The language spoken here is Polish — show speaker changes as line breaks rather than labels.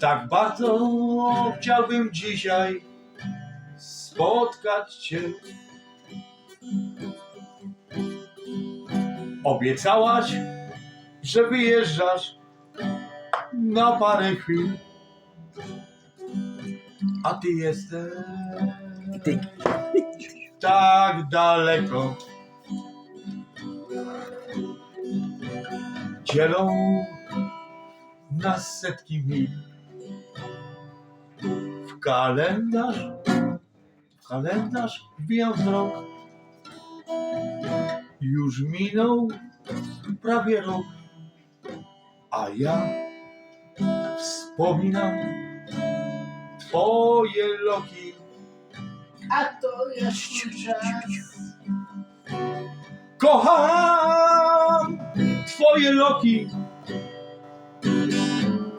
Tak bardzo chciałbym dzisiaj spotkać Cię. Obiecałaś, że wyjeżdżasz na parę chwil, a Ty jesteś tak daleko. Dzielą nas setki mil. Kalendarz, w kalendarz wbijam wzrok. Już minął prawie rok, a ja wspominam Twoje loki.
A to jest mój czas.
Kocham Twoje loki,